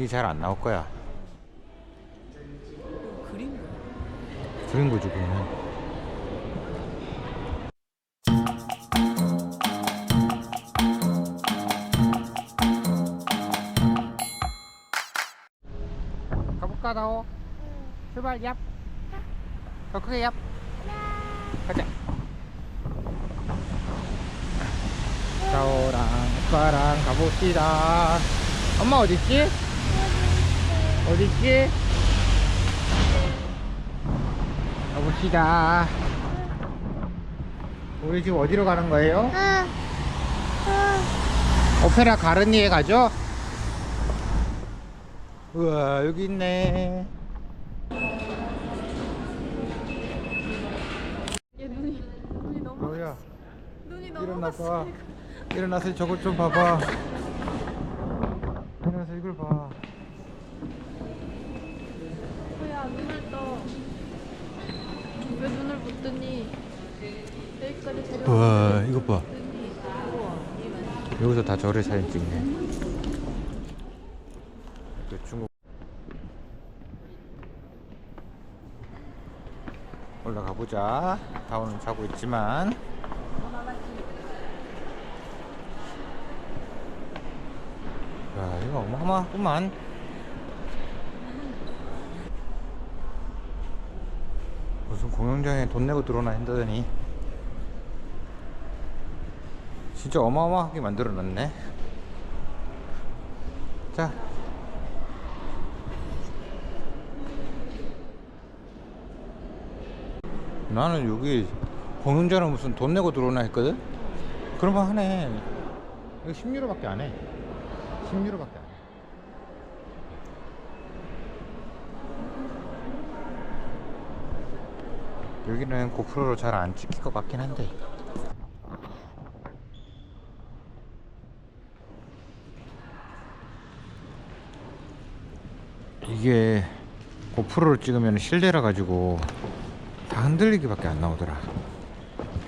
이게 잘 안 나올 거야. 그림 그린 거지 그러면. 가볼까 나오? 출발 얍. 더 크게 얍. 가자. 나오랑 아빠랑 가봅시다. 엄마 어딨지? 어딨지? 가봅시다. 우리 지금 어디로 가는 거예요? 오페라 가르니에 가죠? 우와 여기 있네 얘 눈이 눈이 너무 뭐야 눈이 너무 일어나봐 일어나서 저것 좀 봐봐 일어나서 이걸 봐 뭐야 눈을 떠. 왜 눈을 못 뜨니? 여기까지 데려. 우와 이거 봐. 우와. 여기서 다 저를 사진 찍네 그 중국 올라가 보자 다운은 자고 있지만 야 이거 어마어마하구만 무슨 공연장에 돈 내고 들어오나 한다더니 진짜 어마어마하게 만들어 놨네. 자. 나는 여기 공연장은 무슨 돈 내고 들어오나 했거든? 그러면 하네. 이거 10유로밖에 안해. 10유로밖에 안해 여기는 고프로로 잘 안 찍힐 것 같긴 한데. 이게 고프로로 찍으면 실내라 가지고 다 흔들리기밖에 안 나오더라.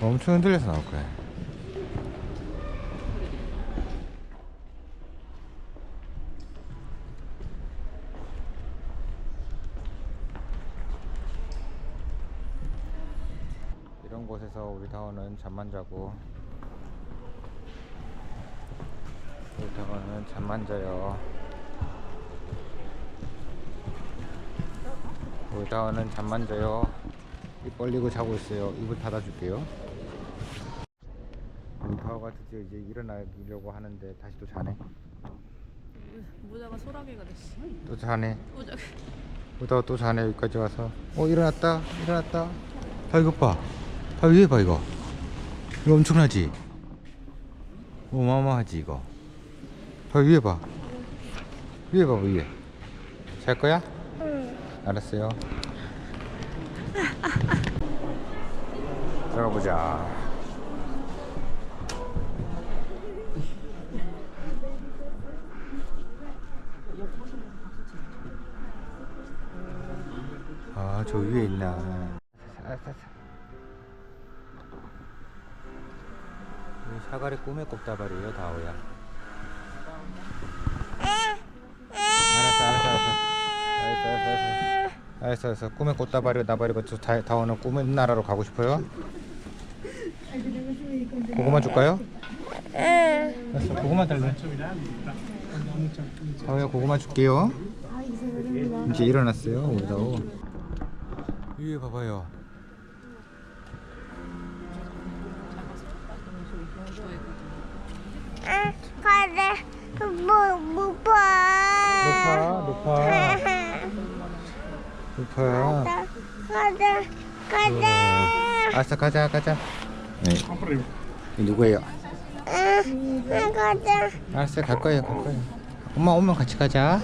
엄청 흔들려서 나올 거야 이런 곳에서 우리 다원은 잠만 자고 우리 다원은 잠만 자요. 우리 다원은 잠만 자요. 입 벌리고 자고 있어요. 입을 닫아줄게요. 우리 다원가 드디어 이제 일어나려고 하는데 다시 또 자네? 모자가 소라게가 됐어. 또 자네? 모자. 보다가 또 자네? 여기까지 와서. 어 일어났다. 일어났다. 아 이것 봐 아, 위에 봐 이거. 이거 엄청나지? 어마어마하지 이거. 아 위에 봐. 위에 봐 위에. 잘 거야? 응. 알았어요. 들어가 보자. 아, 저 위에 있나. 사과리 꿈의 꽃다발이에요, 다오야. 알았어, 알았어. 꿈의 꽃다발이고 나발이고 다오는 꿈의 나라로 가고 싶어요? 고구마 줄까요? 알았어, 고구마 달래. 다오야, 고구마 줄게요. 이제 일어났어요, 우리 다오. 위에 봐봐요. 가자 뭐못 봐. 높아, 높아. 높아요. 가자 가자. 알았어, 가자, 가자. 네. 이 누구예요? 응 가자 알았어, 갈 거예요, 갈 거예요. 엄마 오면 같이 가자.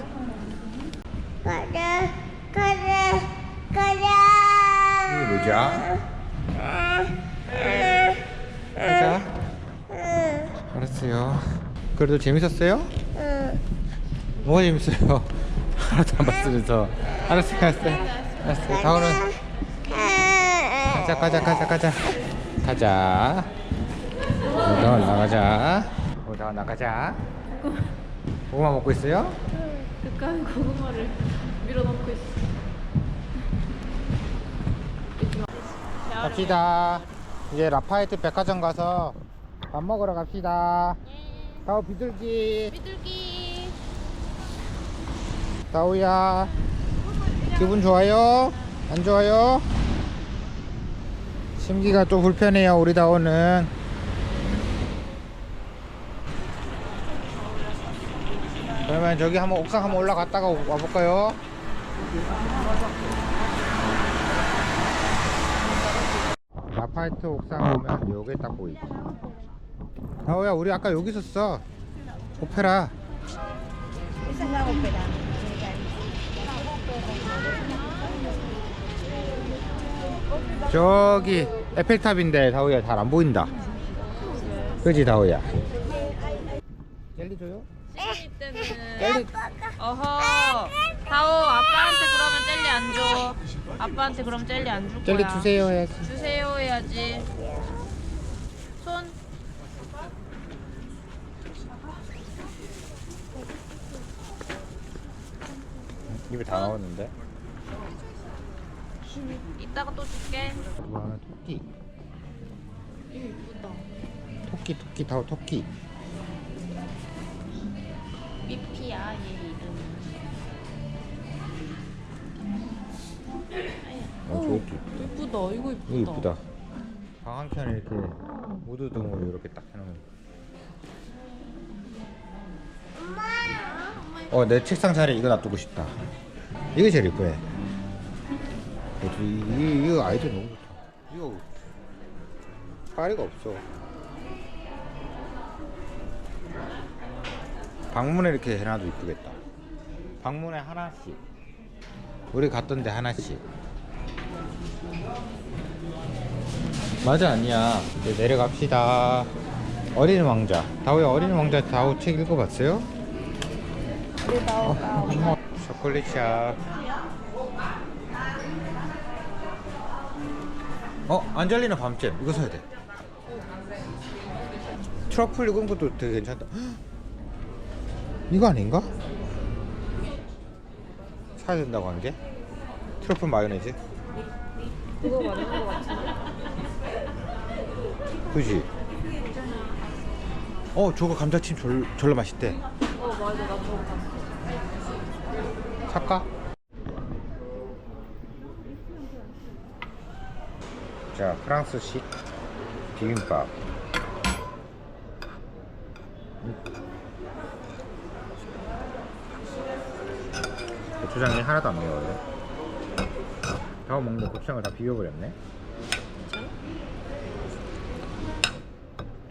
가자 가자 가자. 이게 뭐죠? 가자. 알았어요. 그래도 재밌었어요? 응. 뭐가 재밌어요? 하나도 안 봤으면서. 알았어요, 알았어요. 알았어요. 다오는 가자, 가자, 가자, 가자. 가자. 우리 다원 나가자. 우리 다원 나가자. 고구마 먹고 있어요? 끝까지 고구마를 밀어넣고 있어. 갑시다. 이제 라파에트 백화점 가서 밥 먹으러 갑시다. 다우 비둘기. 비둘기. 다우야. 기분 좋아요? 안 좋아요? 심기가 또 불편해요, 우리 다우는. 그러면 저기 한번 옥상 한번 올라갔다가 와볼까요? 아파트 옥상 오면 요게 딱 보이지. 다우야, 우리 아까 여기 있었어. 오페라. 저기 에펠탑인데 다우야 잘 안 보인다. 그지 다우야? 젤리 줘요? 시집 때는 젤리 어허 다오 아빠한테 그러면 젤리 안 줘. 아빠한테 그럼 젤리 안 줄 거야. 젤리 주세요 해야지. 주세요 해야지. 손. 입에 다 나왔는데. 이따가 또 줄게. 와 토끼. 이거 이쁘다. 토끼 토끼 다우 토끼. 미피야 얘 이름. 어 저것도 이쁘다. 이쁘다. 이거 이쁘다. 이거 이쁘다. 방 한 켠에 이렇게 우드 등으로 이렇게 딱 해놓은. 어내 책상 자리에 이거 놔두고 싶다. 이거 제일 이쁘네. 어떻게 이, 이, 이거 아이디어 너무 좋다. 이거 파리가 없어. 방문에 이렇게 해놔도 이쁘겠다. 방문에 하나씩. 우리 갔던 데 하나씩. 맞아 아니야. 이제 내려갑시다. 어린 왕자. 다오야 어린 왕자 다오 책 읽어봤어요? 어, 초 콜릿샵. 어 안젤리나 밤잼 이거 사야 돼. 트러플 익은 것도 되게 괜찮다. 헉! 이거 아닌가? 사야 된다고 한 게? 트러플 마요네즈? 그거 맞는 거 같은데. 그지? 어 저거 감자칩 졸, 졸라 맛있대 어 맞아 나 저거 봤어. 살까? 자 프랑스식 비빔밥 고추장이 하나도 안 매워요 다음 먹는 고추장을 다 비벼버렸네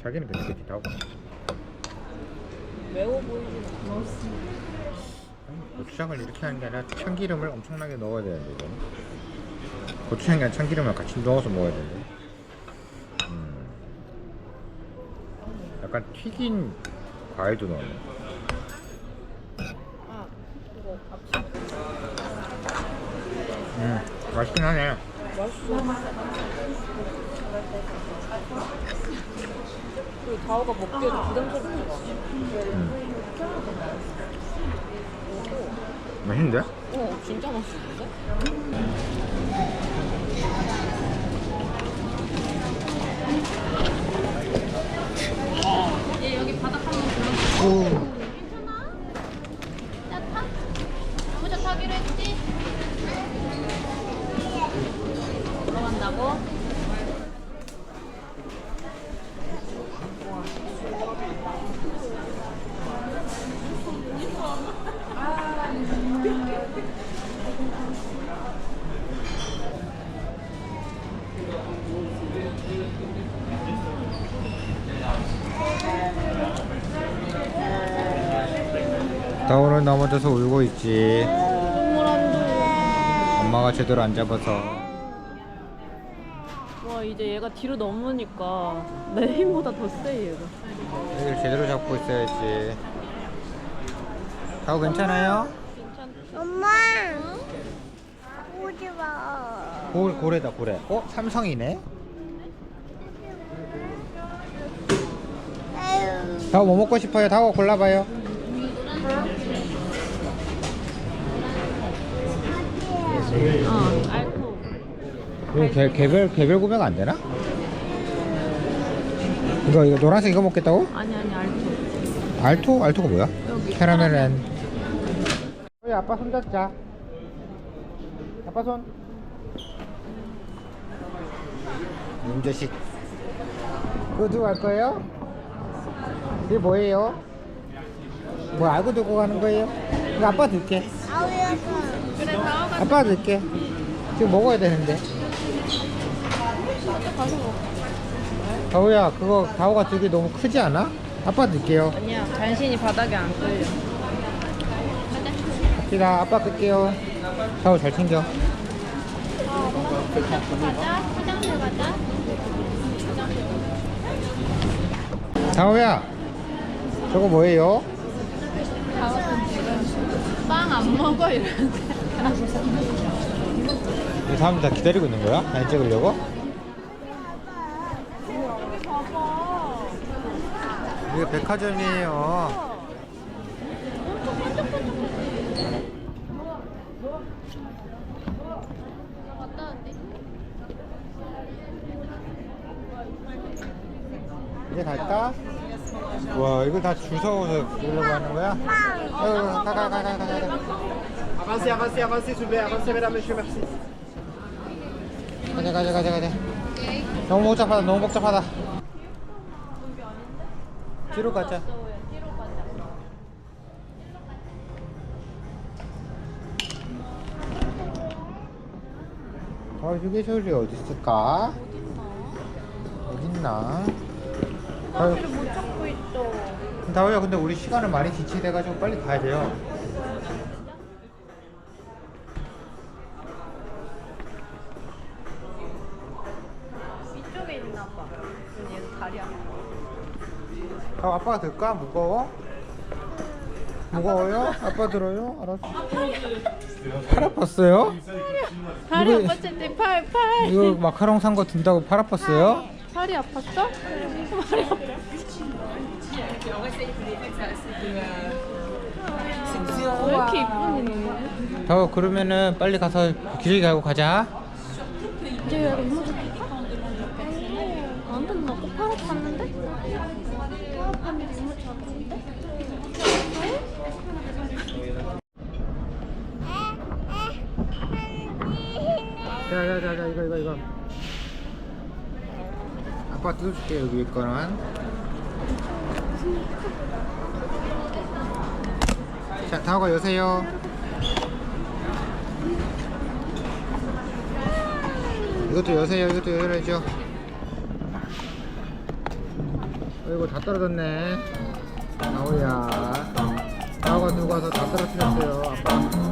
자기는 괜찮겠지 다음 매워 보이진 않아. 고추장을 이렇게 하는 게 아니라 참기름을 엄청나게 넣어야 되는데 이거는 고추장이랑 참기름을 같이 넣어서 먹어야 되는데 음. 약간 튀긴 과일도 넣네 앞치. 음 맛있긴 하네 그리고 다오가 먹기에도 부담스럽지가 않아. 음. 맛있는데? 어 진짜 맛있는데? 얘 여기 바닥 한번 들어. 오. 괜찮아? 나 타? 먼저 타기로 했지? 들어간다고? 다오는 넘어져서 울고 있지 엄마가 제대로 안 잡아서 와 이제 얘가 뒤로 넘으니까 내 힘보다 더 세 얘가 여기를 제대로 잡고 있어야지 다오 괜찮아요? 엄마. 오지 마. 고, 고래다 고래 어? 삼성이네? 다오 뭐 먹고 싶어요? 다오 골라봐요 어, 알토. 이거 개, 개별 개별 구매가 안 되나? 이거 이거 노란색 이거 먹겠다고? 아니 아니 알토. 알토 알토가 뭐야? 여기. 캐러멜 우리 아빠 손 잡자. 아빠 손. 자식. 그거 누구 할 거예요? 이게 뭐예요? 뭐 알고 들고 가는 거예요? 이거 아빠 들게. 아우 야 아빠 들게. 지금 먹어야 되는데. 다우야 그거 다우가 들기 너무 크지 않아? 아빠 들게요. 아니야 간신히 바닥에 안 끌려. 갑시다. 아빠 끌게요. 다우 잘 챙겨. 다우야 저거 뭐예요? 다오는 지금 빵 안 먹어 이러는데. 이 사람 다 기다리고 있는 거야? 사진 찍으려고? 이게 백화점이에요. 이제 갈까? 와 이거 다 줄 서서 보려고 하는 거야? 어, 가가 가가가 가. Avancez, avancez, avancez, s'il vous plaît. Avancez, mesdames, messieurs, merci. 가자 가자 가자 가자. 너무 복잡하다 너무 복잡하다. 뒤로 가자. 어, 휴게소리 어디 있을까? 어딨나? 다우야, 못 찾고 있어. 다우야, 근데 우리 시간을 많이 지체돼가지고 빨리 가야 돼요. 아, 아빠가 들까? 무거워? 무거워요? 아빠 들어요? 알았어. 팔 아팠어요? 다리 이거- 아팠을 팔, 팔. 이거 마카롱 산 거 든다고 팔 아팠어요? 팔이 아팠어? 팔이 아팠어. 왜 이렇게 이쁜이 너무? 더 그러면은 빨리 가서 기저귀 갈고 가자. 이제 야 너무 좋다. 완전 나고 팔 아팠는데? 자자자자 이거 이거 이거. 아빠 뜯어줄게 여기 거는. 자 다오가 여세요. 이것도 여세요. 이것도 열어야죠. 어이구 다 떨어졌네. 다오야. 다오가 들고 와서 다 떨어뜨렸어요. 아빠.